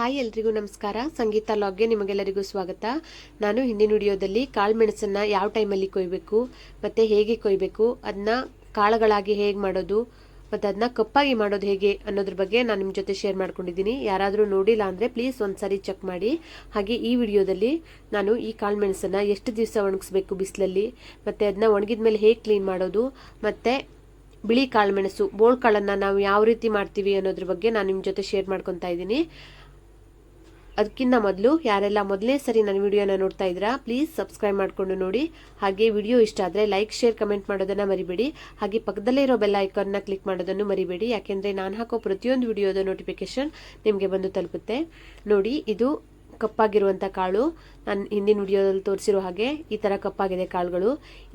Hi ಎಲ್ರಿಗೂ ನಮಸ್ಕಾರ. ಸಂಗೀತ ಲಾಗ್ಗೆ ನಿಮಗೆಲ್ಲರಿಗೂ ಸ್ವಾಗತ. ನಾನು ಹಿಂದಿನ ವಿಡಿಯೋದಲ್ಲಿ ಕಾಳು ಮೆಣಸನ್ನು ಯಾವ ಟೈಮಲ್ಲಿ ಕೊಯ್ಬೇಕು, ಮತ್ತು ಹೇಗೆ ಕೊಯ್ಬೇಕು ಅದನ್ನ ಕಾಳುಗಳಾಗಿ ಹೇಗೆ ಮಾಡೋದು, ಮತ್ತು ಅದನ್ನ ಕಪ್ಪಾಗಿ ಮಾಡೋದು ಹೇಗೆ ಅನ್ನೋದ್ರ ಬಗ್ಗೆ ನಾನು ನಿಮ್ಮ ಜೊತೆ ಶೇರ್ ಮಾಡ್ಕೊಂಡಿದ್ದೀನಿ. ಯಾರಾದರೂ ನೋಡಿಲ್ಲ ಅಂದರೆ ಪ್ಲೀಸ್ ಒಂದು ಚೆಕ್ ಮಾಡಿ. ಹಾಗೆ ಈ ವಿಡಿಯೋದಲ್ಲಿ ನಾನು ಈ ಕಾಳು ಮೆಣಸನ್ನು ಎಷ್ಟು ದಿವಸ ಒಣಗಿಸ್ಬೇಕು ಬಿಸಿಲಲ್ಲಿ, ಮತ್ತು ಅದನ್ನ ಒಣಗಿದ ಮೇಲೆ ಹೇಗೆ ಕ್ಲೀನ್ ಮಾಡೋದು, ಮತ್ತು ಬಿಳಿ ಕಾಳುಮೆಣಸು ಬೋಳ್ ಕಾಳನ್ನು ನಾವು ಯಾವ ರೀತಿ ಮಾಡ್ತೀವಿ ಅನ್ನೋದ್ರ ಬಗ್ಗೆ ನಾನು ನಿಮ್ಮ ಜೊತೆ ಶೇರ್ ಮಾಡ್ಕೊತಾ ಇದ್ದೀನಿ. ಅದಕ್ಕಿಂತ ಮೊದಲು ಯಾರೆಲ್ಲ ಮೊದಲೇ ಸರಿ ನನ್ನ ವಿಡಿಯೋನ ನೋಡ್ತಾ ಇದ್ದೀರಾ ಪ್ಲೀಸ್ ಸಬ್ಸ್ಕ್ರೈಬ್ ಮಾಡಿಕೊಂಡು ನೋಡಿ. ಹಾಗೆ ವಿಡಿಯೋ ಇಷ್ಟ ಆದರೆ ಲೈಕ್ ಶೇರ್ ಕಮೆಂಟ್ ಮಾಡೋದನ್ನು ಮರಿಬೇಡಿ. ಹಾಗೆ ಪಕ್ಕದಲ್ಲೇ ಇರೋ ಬೆಲ್ ಐಕಾನ್ನ ಕ್ಲಿಕ್ ಮಾಡೋದನ್ನು ಮರಿಬೇಡಿ. ಯಾಕೆಂದರೆ ನಾನು ಹಾಕೋ ಪ್ರತಿಯೊಂದು ವಿಡಿಯೋದ ನೋಟಿಫಿಕೇಷನ್ ನಿಮಗೆ ಬಂದು ತಲುಪುತ್ತೆ. ನೋಡಿ, ಇದು ಕಪ್ಪಾಗಿರುವಂಥ ಕಾಳು. ನಾನು ಹಿಂದಿನ ವಿಡಿಯೋದಲ್ಲಿ ತೋರಿಸಿರೋ ಹಾಗೆ ಈ ಥರ ಕಪ್ಪಾಗಿದೆ ಕಾಳುಗಳು.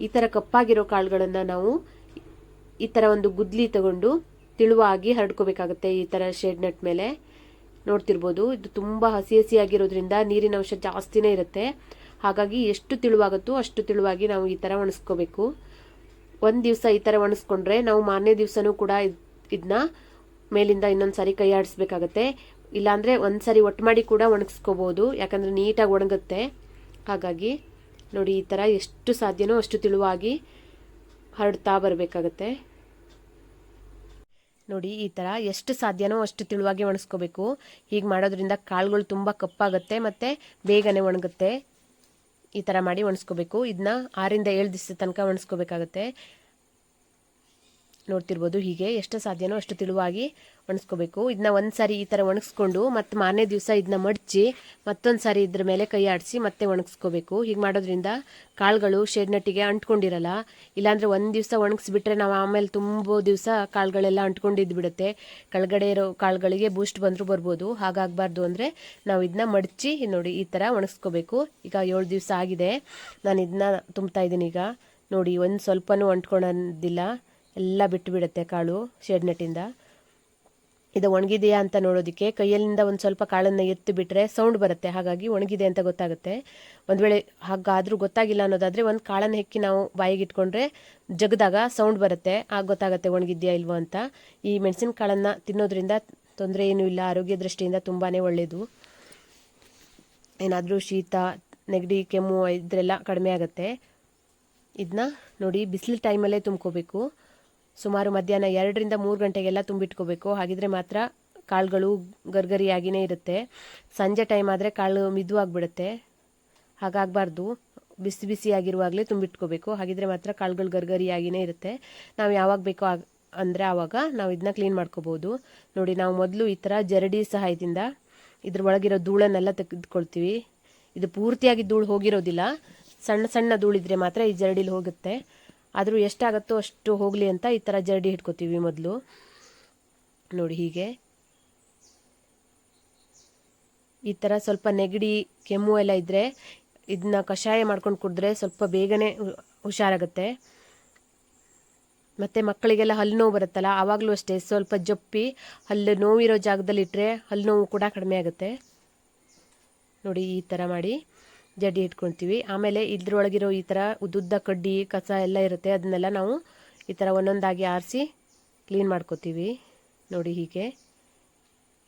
ಈ ಥರ ಕಪ್ಪಾಗಿರೋ ಕಾಳುಗಳನ್ನು ನಾವು ಈ ಥರ ಒಂದು ಗುದ್ಲಿ ತಗೊಂಡು ತಿಳುವಾಗಿ ಹರಡ್ಕೋಬೇಕಾಗುತ್ತೆ ಈ ಥರ ಶೇಡ್ ನಟ್ ಮೇಲೆ. ನೋಡ್ತಿರ್ಬೋದು. ಇದು ತುಂಬ ಹಸಿ ಹಸಿಯಾಗಿರೋದ್ರಿಂದ ನೀರಿನ ಅಂಶ ಜಾಸ್ತಿನೇ ಇರುತ್ತೆ. ಹಾಗಾಗಿ ಎಷ್ಟು ತಿಳುವಾಗುತ್ತೋ ಅಷ್ಟು ತಿಳುವಾಗಿ ನಾವು ಈ ಥರ ಒಣಸ್ಕೋಬೇಕು. ಒಂದು ದಿವಸ ಈ ಥರ ಒಣಸ್ಕೊಂಡ್ರೆ ನಾವು ಮಾರನೇ ದಿವಸನೂ ಕೂಡ ಇದನ್ನ ಮೇಲಿಂದ ಇನ್ನೊಂದು ಸಾರಿ ಕೈ ಆಡಿಸ್ಬೇಕಾಗತ್ತೆ ಇಲ್ಲಾಂದರೆ ಒಂದು ಸಾರಿ ಒಟ್ಟು ಮಾಡಿ ಕೂಡ ಒಣಗಿಸ್ಕೋಬೋದು. ಯಾಕಂದರೆ ನೀಟಾಗಿ ಒಣಗುತ್ತೆ. ಹಾಗಾಗಿ ನೋಡಿ ಈ ಥರ ಎಷ್ಟು ಸಾಧ್ಯನೋ ಅಷ್ಟು ತಿಳುವಾಗಿ ಹರಡ್ತಾ ಬರಬೇಕಾಗತ್ತೆ. ನೋಡಿ, ಈ ಥರ ಎಷ್ಟು ಸಾಧ್ಯನೋ ಅಷ್ಟು ತಿಳುವಾಗಿ ಒಣಸ್ಕೋಬೇಕು. ಹೀಗೆ ಮಾಡೋದ್ರಿಂದ ಕಾಳುಗಳು ತುಂಬ ಕಪ್ಪಾಗುತ್ತೆ ಮತ್ತು ಬೇಗನೆ ಒಣಗುತ್ತೆ. ಈ ಥರ ಮಾಡಿ ಒಣಸ್ಕೋಬೇಕು. ಇದನ್ನ ಆರಿಂದ ಏಳು ದಿವಸ ತನಕ ಒಣಸ್ಕೋಬೇಕಾಗತ್ತೆ. ನೋಡ್ತಿರ್ಬೋದು ಹೀಗೆ ಎಷ್ಟು ಸಾಧ್ಯನೋ ಅಷ್ಟು ತಿಳುವಾಗಿ ಒಣಸ್ಕೋಬೇಕು. ಇದನ್ನ ಒಂದು ಸಾರಿ ಈ ಥರ ಒಣಗಿಸ್ಕೊಂಡು ಮತ್ತು ಮಾರನೇ ದಿವಸ ಇದನ್ನ ಮಡಚಿ ಮತ್ತೊಂದು ಸಾರಿ ಇದ್ರ ಮೇಲೆ ಕೈ ಆಡಿಸಿ ಮತ್ತೆ ಒಣಗಿಸ್ಕೋಬೇಕು. ಹೀಗೆ ಮಾಡೋದ್ರಿಂದ ಕಾಳುಗಳು ಶೇಡ್ನಟ್ಟಿಗೆ ಅಂಟ್ಕೊಂಡಿರಲ್ಲ. ಇಲ್ಲಾಂದರೆ ಒಂದು ದಿವಸ ಒಣಗಿಸ್ಬಿಟ್ರೆ ನಾವು ಆಮೇಲೆ ತುಂಬ ದಿವಸ ಕಾಳುಗಳೆಲ್ಲ ಅಂಟ್ಕೊಂಡಿದ್ದು ಬಿಡುತ್ತೆ ಕೆಳಗಡೆ ಇರೋ ಕಾಳುಗಳಿಗೆ ಬೂಸ್ಟ್ ಬಂದರೂ ಬರ್ಬೋದು. ಹಾಗಾಗಬಾರ್ದು ಅಂದರೆ ನಾವು ಇದನ್ನ ಮಡಚಿ ನೋಡಿ ಈ ಥರ ಒಣಗಿಸ್ಕೋಬೇಕು. ಈಗ ಏಳು ದಿವಸ ಆಗಿದೆ. ನಾನು ಇದನ್ನ ತುಂಬ್ತಾ ಇದ್ದೀನಿ ಈಗ. ನೋಡಿ ಒಂದು ಸ್ವಲ್ಪನೂ ಅಂಟ್ಕೊಳೋದಿಲ್ಲ ಎಲ್ಲ ಬಿಟ್ಟು ಬಿಡುತ್ತೆ ಕಾಳು ಶೆಡ್ನೆಟ್ಟಿಂದ. ಇದು ಒಣಗಿದೆಯಾ ಅಂತ ನೋಡೋದಕ್ಕೆ ಕೈಯಲ್ಲಿಂದ ಒಂದು ಸ್ವಲ್ಪ ಕಾಳನ್ನು ಎತ್ತು ಬಿಟ್ಟರೆ ಸೌಂಡ್ ಬರುತ್ತೆ. ಹಾಗಾಗಿ ಒಣಗಿದೆ ಅಂತ ಗೊತ್ತಾಗುತ್ತೆ. ಒಂದು ವೇಳೆ ಹಾಗಾದರೂ ಗೊತ್ತಾಗಿಲ್ಲ ಅನ್ನೋದಾದರೆ ಒಂದು ಕಾಳನ್ನು ಹೆಕ್ಕಿ ನಾವು ಬಾಯಿಗೆ ಇಟ್ಕೊಂಡ್ರೆ ಜಗದಾಗ ಸೌಂಡ್ ಬರುತ್ತೆ. ಆಗ ಗೊತ್ತಾಗುತ್ತೆ ಒಣಗಿದೆಯಾ ಇಲ್ವೋ ಅಂತ. ಈ ಮೆಣಸಿನ ಕಾಳನ್ನು ತಿನ್ನೋದ್ರಿಂದ ತೊಂದರೆ ಏನೂ ಇಲ್ಲ. ಆರೋಗ್ಯ ದೃಷ್ಟಿಯಿಂದ ತುಂಬಾ ಒಳ್ಳೆಯದು ಏನಾದರೂ ಶೀತ, ನೆಗಡಿ, ಕೆಮ್ಮು, ಇದ್ರೆಲ್ಲ ಕಡಿಮೆ ಆಗುತ್ತೆ. ಇದನ್ನ ನೋಡಿ, ಬಿಸಿಲು ಟೈಮಲ್ಲೇ ತುಂಬ್ಕೋಬೇಕು. ಸುಮಾರು ಮಧ್ಯಾಹ್ನ ಎರಡರಿಂದ ಮೂರು ಗಂಟೆಗೆಲ್ಲ ತುಂಬಿಟ್ಕೋಬೇಕು. ಹಾಗಿದ್ರೆ ಮಾತ್ರ ಕಾಳುಗಳು ಗರ್ಗರಿಯಾಗಿಯೇ ಇರುತ್ತೆ. ಸಂಜೆ ಟೈಮ್ ಆದರೆ ಕಾಳು ಮಿದುವಾಗಿಬಿಡುತ್ತೆ ಹಾಗಾಗಬಾರ್ದು. ಬಿಸಿ ಬಿಸಿಯಾಗಿರುವಾಗಲೇ ತುಂಬಿಟ್ಕೋಬೇಕು. ಹಾಗಿದ್ರೆ ಮಾತ್ರ ಕಾಳುಗಳು ಗರ್ಗರಿಯಾಗಿಯೇ ಇರುತ್ತೆ. ನಾವು ಯಾವಾಗ ಬೇಕೋ ಆಗ, ಅಂದರೆ ಆವಾಗ ನಾವು ಇದನ್ನ ಕ್ಲೀನ್ ಮಾಡ್ಕೋಬೋದು. ನೋಡಿ, ನಾವು ಮೊದಲು ಈ ಥರ ಜರಡಿ ಸಹಾಯದಿಂದ ಇದ್ರ ಒಳಗಿರೋ ಧೂಳನ್ನೆಲ್ಲ ತೆಗೆದುಕೊಳ್ತೀವಿ. ಇದು ಪೂರ್ತಿಯಾಗಿ ಧೂಳು ಹೋಗಿರೋದಿಲ್ಲ. ಸಣ್ಣ ಸಣ್ಣ ಧೂಳಿದ್ರೆ ಮಾತ್ರ ಈ ಜರಡಿಲಿ ಹೋಗುತ್ತೆ. ಆದರೂ ಎಷ್ಟಾಗುತ್ತೋ ಅಷ್ಟು ಹೋಗಲಿ ಅಂತ ಈ ಥರ ಜರಡಿ ಹಿಡ್ಕೋತೀವಿ ಮೊದಲು. ನೋಡಿ ಹೀಗೆ. ಈ ಥರ ಸ್ವಲ್ಪ ನೆಗಡಿ, ಕೆಮ್ಮು ಎಲ್ಲ ಇದ್ದರೆ ಇದನ್ನ ಕಷಾಯ ಮಾಡ್ಕೊಂಡು ಕುಡಿದ್ರೆ ಸ್ವಲ್ಪ ಬೇಗನೆ ಹುಷಾರಾಗುತ್ತೆ. ಮತ್ತು ಮಕ್ಕಳಿಗೆಲ್ಲ ಹಲ್ಲು ನೋವು ಬರುತ್ತಲ್ಲ ಆವಾಗಲೂ ಅಷ್ಟೇ ಸ್ವಲ್ಪ ಜಪ್ಪಿ ಹಲ್ಲು ನೋವಿರೋ ಜಾಗದಲ್ಲಿ ಇಟ್ಟರೆ ಹಲ್ಲು ನೋವು ಕೂಡ ಕಡಿಮೆ ಆಗುತ್ತೆ. ನೋಡಿ ಈ ಥರ ಮಾಡಿ. ಜಡ್ಡಿ ಇಟ್ಕೊಳ್ತೀವಿ ಆಮೇಲೆ ಇದ್ರೊಳಗಿರೋ ಈ ಥರ ಉದ್ದುದ್ದ ಕಡ್ಡಿ, ಕಸ ಎಲ್ಲ ಇರುತ್ತೆ. ಅದನ್ನೆಲ್ಲ ನಾವು ಈ ಥರ ಒಂದೊಂದಾಗಿ ಆರಿಸಿ ಕ್ಲೀನ್ ಮಾಡ್ಕೋತೀವಿ. ನೋಡಿ ಹೀಗೆ.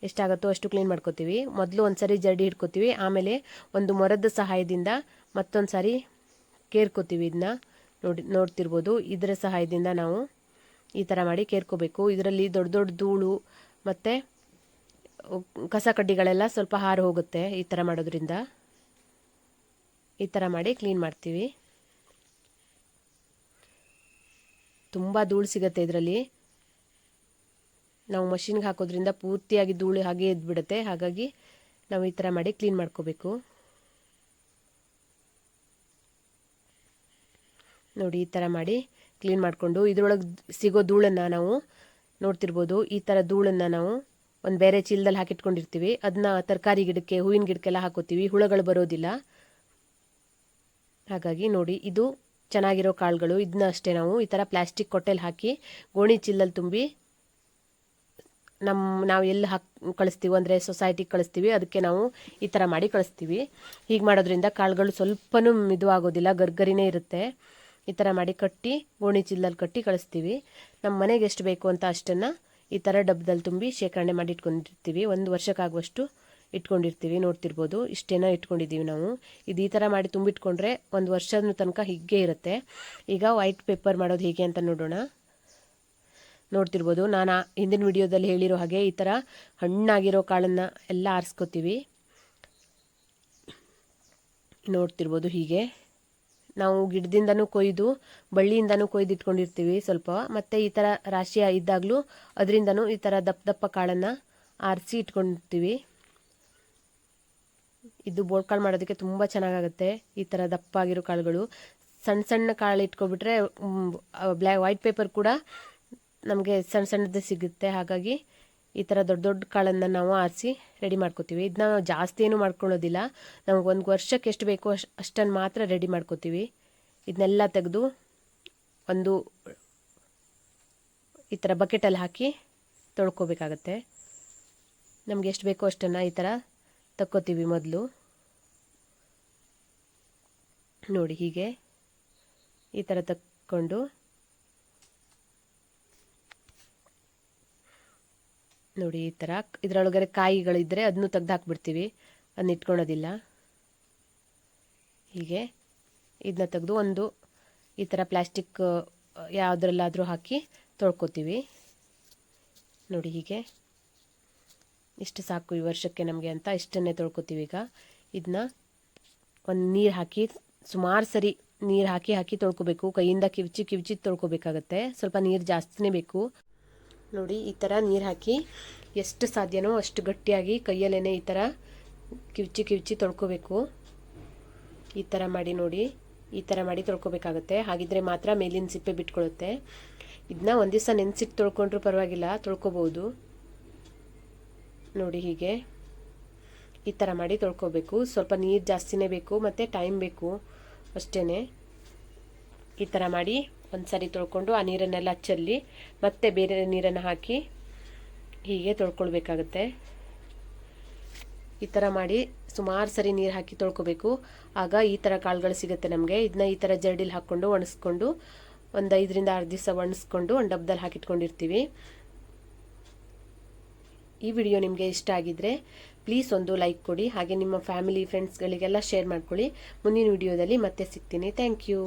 ಎಷ್ಟಾಗುತ್ತೋ ಅಷ್ಟು ಕ್ಲೀನ್ ಮಾಡ್ಕೋತೀವಿ. ಮೊದಲು ಒಂದು ಸಾರಿ ಜಡ್ಡಿ ಹಿಡ್ಕೋತೀವಿ ಆಮೇಲೆ ಒಂದು ಮೊರದ ಸಹಾಯದಿಂದ ಮತ್ತೊಂದು ಸಾರಿ ಕೇರ್ಕೋತೀವಿ ಇದನ್ನ ನೋಡಿ, ನೋಡ್ತಿರ್ಬೋದು. ಇದರ ಸಹಾಯದಿಂದ ನಾವು ಈ ಥರ ಮಾಡಿ ಕೇರ್ಕೋಬೇಕು. ಇದರಲ್ಲಿ ದೊಡ್ಡ ದೊಡ್ಡ ಧೂಳು ಮತ್ತು ಕಸ ಕಡ್ಡಿಗಳೆಲ್ಲ ಸ್ವಲ್ಪ ಹಾರು ಹೋಗುತ್ತೆ ಈ ಥರ ಮಾಡೋದ್ರಿಂದ. ಈ ಥರ ಮಾಡಿ ಕ್ಲೀನ್ ಮಾಡ್ತೀವಿ. ತುಂಬ ಧೂಳು ಸಿಗುತ್ತೆ ಇದರಲ್ಲಿ. ನಾವು ಮಷಿನ್ಗೆ ಹಾಕೋದ್ರಿಂದ ಪೂರ್ತಿಯಾಗಿ ಧೂಳು ಹಾಗೆ ಎದ್ಬಿಡುತ್ತೆ. ಹಾಗಾಗಿ ನಾವು ಈ ಥರ ಮಾಡಿ ಕ್ಲೀನ್ ಮಾಡ್ಕೋಬೇಕು. ನೋಡಿ, ಈ ಥರ ಮಾಡಿ ಕ್ಲೀನ್ ಮಾಡಿಕೊಂಡು ಇದರೊಳಗೆ ಸಿಗೋ ಧೂಳನ್ನು ನಾವು ನೋಡ್ತಿರ್ಬೋದು. ಈ ಥರ ಧೂಳನ್ನು ನಾವು ಒಂದು ಬೇರೆ ಚೀಲದಲ್ಲಿ ಹಾಕಿಟ್ಕೊಂಡಿರ್ತೀವಿ. ಅದನ್ನ ತರಕಾರಿ ಗಿಡಕ್ಕೆ, ಹೂವಿನ ಗಿಡಕ್ಕೆಲ್ಲ ಹಾಕೋತೀವಿ. ಹುಳಗಳು ಬರೋದಿಲ್ಲ. ಹಾಗಾಗಿ ನೋಡಿ, ಇದು ಚೆನ್ನಾಗಿರೋ ಕಾಳುಗಳು. ಇದನ್ನ ಅಷ್ಟೇ ನಾವು ಈ ಥರ ಪ್ಲಾಸ್ಟಿಕ್ ಕೊಟ್ಟೆಲಿ ಹಾಕಿ ಗೋಣಿ ಚಿಲ್ಲಲ್ಲಿ ತುಂಬಿ ನಮ್ಮ ನಾವು ಎಲ್ಲಿ ಹಾಕಿ, ಕಳಿಸ್ತೀವಿ ಅಂದರೆ ಸೊಸೈಟಿಗೆ ಕಳಿಸ್ತೀವಿ. ಅದಕ್ಕೆ ನಾವು ಈ ಥರ ಮಾಡಿ ಕಳಿಸ್ತೀವಿ. ಹೀಗೆ ಮಾಡೋದ್ರಿಂದ ಕಾಳುಗಳು ಸ್ವಲ್ಪನೂ ಮಿದುವಾಗೋದಿಲ್ಲ, ಗರ್ಗರಿನೇ ಇರುತ್ತೆ. ಈ ಥರ ಮಾಡಿ ಕಟ್ಟಿ, ಗೋಣಿ ಚೀಲದಲ್ಲಿ ಕಟ್ಟಿ ಕಳಿಸ್ತೀವಿ. ನಮ್ಮ ಮನೆಗೆ ಎಷ್ಟು ಬೇಕು ಅಂತ ಅಷ್ಟನ್ನು ಈ ಥರ ಡಬ್ಬದಲ್ಲಿ ತುಂಬಿ ಶೇಖರಣೆ ಮಾಡಿ ಇಟ್ಕೊಂಡಿರ್ತೀವಿ. ಒಂದು ವರ್ಷಕ್ಕಾಗುವಷ್ಟು ಇಟ್ಕೊಂಡಿರ್ತೀವಿ, ನೋಡ್ತಿರ್ಬೋದು. ಇಷ್ಟೇನ ಇಟ್ಕೊಂಡಿದ್ದೀವಿ ನಾವು. ಇದು ಈ ಥರ ಮಾಡಿ ತುಂಬಿಟ್ಕೊಂಡ್ರೆ ಒಂದು ವರ್ಷದ ತನಕ ಹೀಗೆ ಇರುತ್ತೆ. ಈಗ ವೈಟ್ ಪೇಪರ್ ಮಾಡೋದು ಹೇಗೆ ಅಂತ ನೋಡೋಣ. ನೋಡ್ತಿರ್ಬೋದು. ನಾನು ಹಿಂದಿನ ವಿಡಿಯೋದಲ್ಲಿ ಹೇಳಿರೋ ಹಾಗೆ ಈ ಥರ ಹಣ್ಣಾಗಿರೋ ಕಾಳನ್ನು ಎಲ್ಲ ಆರಿಸ್ಕೋತೀವಿ. ನೋಡ್ತಿರ್ಬೋದು ಹೀಗೆ. ನಾವು ಗಿಡದಿಂದನೂ ಕೊಯ್ದು, ಬಳ್ಳಿಯಿಂದನೂ ಕೊಯ್ದು ಇಟ್ಕೊಂಡಿರ್ತೀವಿ ಸ್ವಲ್ಪ. ಮತ್ತು ಈ ಥರ ರಾಶಿ ಇದ್ದಾಗಲೂ ಅದರಿಂದನೂ ಈ ಥರ ದಪ್ಪ ದಪ್ಪ ಕಾಳನ್ನು ಆರಿಸಿ ಇಟ್ಕೊಂಡಿರ್ತೀವಿ. ಇದು ಬೋಳ್ಕಾಳು ಮಾಡೋದಕ್ಕೆ ತುಂಬ ಚೆನ್ನಾಗಾಗುತ್ತೆ. ಈ ಥರ ದಪ್ಪ ಆಗಿರೋ ಕಾಳುಗಳು. ಸಣ್ಣ ಸಣ್ಣ ಕಾಳು ಇಟ್ಕೊಬಿಟ್ರೆ ಬ್ಲ್ಯಾ ವೈಟ್ ಪೇಪರ್ ಕೂಡ ನಮಗೆ ಸಣ್ಣ ಸಣ್ಣದೇ ಸಿಗುತ್ತೆ. ಹಾಗಾಗಿ ಈ ಥರ ದೊಡ್ಡ ದೊಡ್ಡ ಕಾಳನ್ನು ನಾವು ಆರಿಸಿ ರೆಡಿ ಮಾಡ್ಕೋತೀವಿ. ಇದನ್ನ ನಾವು ಜಾಸ್ತಿ ಏನು ಮಾಡ್ಕೊಳ್ಳೋದಿಲ್ಲ. ನಮಗೆ ಒಂದು ವರ್ಷಕ್ಕೆ ಎಷ್ಟು ಬೇಕೋ ಅಷ್ಟು ಅಷ್ಟನ್ನು ಮಾತ್ರ ರೆಡಿ ಮಾಡ್ಕೋತೀವಿ. ಇದನ್ನೆಲ್ಲ ತೆಗೆದು ಒಂದು ಈ ಥರ ಬಕೆಟಲ್ಲಿ ಹಾಕಿ ತೊಳ್ಕೊಬೇಕಾಗತ್ತೆ. ನಮಗೆ ಎಷ್ಟು ಬೇಕೋ ಅಷ್ಟನ್ನು ಈ ಥರ ತಕ್ಕೋತೀವಿ ಮೊದಲು. ನೋಡಿ ಹೀಗೆ ಈ ಥರ ತಕ್ಕೊಂಡು. ನೋಡಿ ಈ ಥರ ಇದರೊಳಗಡೆ ಕಾಯಿಗಳಿದ್ದರೆ ಅದನ್ನು ತೆಗ್ದು ಹಾಕ್ಬಿಡ್ತೀವಿ. ಅದನ್ನ ಇಟ್ಕೊಳೋದಿಲ್ಲ. ಹೀಗೆ ಇದನ್ನ ತೆಗೆದು ಒಂದು ಈ ಥರ ಪ್ಲ್ಯಾಸ್ಟಿಕ್ ಯಾವುದ್ರಲ್ಲಾದರೂ ಹಾಕಿ ತೊಳ್ಕೊತೀವಿ. ನೋಡಿ ಹೀಗೆ. ಇಷ್ಟು ಸಾಕು ಈ ವರ್ಷಕ್ಕೆ ನಮಗೆ ಅಂತ ಇಷ್ಟನ್ನೇ ತೊಳ್ಕೊತೀವಿ ಈಗ. ಇದನ್ನ ಒಂದು ನೀರು ಹಾಕಿ, ಸುಮಾರು ಸರಿ ನೀರು ಹಾಕಿ ಹಾಕಿ ತೊಳ್ಕೊಬೇಕು. ಕೈಯಿಂದ ಕಿವಿಚಿ ಕಿವಿಚಿ ತೊಳ್ಕೊಬೇಕಾಗತ್ತೆ. ಸ್ವಲ್ಪ ನೀರು ಜಾಸ್ತಿನೇ ಬೇಕು. ನೋಡಿ, ಈ ಥರ ನೀರು ಹಾಕಿ ಎಷ್ಟು ಸಾಧ್ಯನೋ ಅಷ್ಟು ಗಟ್ಟಿಯಾಗಿ ಕೈಯಲ್ಲೇ ಈ ಥರ ಕಿವಿಚಿ ಕಿವಿಚಿ ತೊಳ್ಕೊಬೇಕು. ಈ ಥರ ಮಾಡಿ ನೋಡಿ. ಈ ಥರ ಮಾಡಿ ತೊಳ್ಕೊಬೇಕಾಗತ್ತೆ. ಹಾಗಿದ್ರೆ ಮಾತ್ರ ಮೇಲಿನ ಸಿಪ್ಪೆ ಬಿಟ್ಕೊಳ್ಳುತ್ತೆ ಇದನ್ನ ಒಂದು ದಿವಸ ನೆನೆಸಿಟ್ಟು ತೊಳ್ಕೊಂಡ್ರೂ ಪರವಾಗಿಲ್ಲ, ತೊಳ್ಕೊಬೋದು. ನೋಡಿ ಹೀಗೆ ಈ ಥರ ಮಾಡಿ ತೊಳ್ಕೊಬೇಕು. ಸ್ವಲ್ಪ ನೀರು ಜಾಸ್ತಿನೇ ಬೇಕು, ಮತ್ತು ಟೈಮ್ ಬೇಕು ಅಷ್ಟೇ ಈ ಥರ ಮಾಡಿ ಒಂದು ಸರಿ ತೊಳ್ಕೊಂಡು ಆ ನೀರನ್ನೆಲ್ಲ ಚೆಲ್ಲಿ, ಮತ್ತೆ ಬೇರೆ ನೀರನ್ನು ಹಾಕಿ ಹೀಗೆ ತೊಳ್ಕೊಳ್ಬೇಕಾಗತ್ತೆ. ಈ ಥರ ಮಾಡಿ ಸುಮಾರು ಸರಿ ನೀರು ಹಾಕಿ ತೊಳ್ಕೊಬೇಕು. ಆಗ ಈ ಥರ ಕಾಳುಗಳು ಸಿಗುತ್ತೆ ನಮಗೆ. ಇದನ್ನ ಈ ಥರ ಜರ್ಡಿಲಿ ಹಾಕ್ಕೊಂಡು ಒಣಸ್ಕೊಂಡು ಒಂದು ಐದರಿಂದ ಆರು ದಿವಸ ಒಣಸ್ಕೊಂಡು ಒಂದು ಡಬ್ಬದಲ್ಲಿ ಹಾಕಿಟ್ಕೊಂಡಿರ್ತೀವಿ. ಈ ವಿಡಿಯೋ ನಿಮಗೆ ಇಷ್ಟ ಆಗಿದ್ದರೆ ಪ್ಲೀಸ್ ಒಂದು ಲೈಕ್ ಕೊಡಿ, ಹಾಗೆ ನಿಮ್ಮ ಫ್ಯಾಮಿಲಿ ಫ್ರೆಂಡ್ಸ್ಗಳಿಗೆಲ್ಲ ಶೇರ್ ಮಾಡ್ಕೊಳ್ಳಿ. ಮುಂದಿನ ವಿಡಿಯೋದಲ್ಲಿ ಮತ್ತೆ ಸಿಗ್ತೀನಿ. Thank you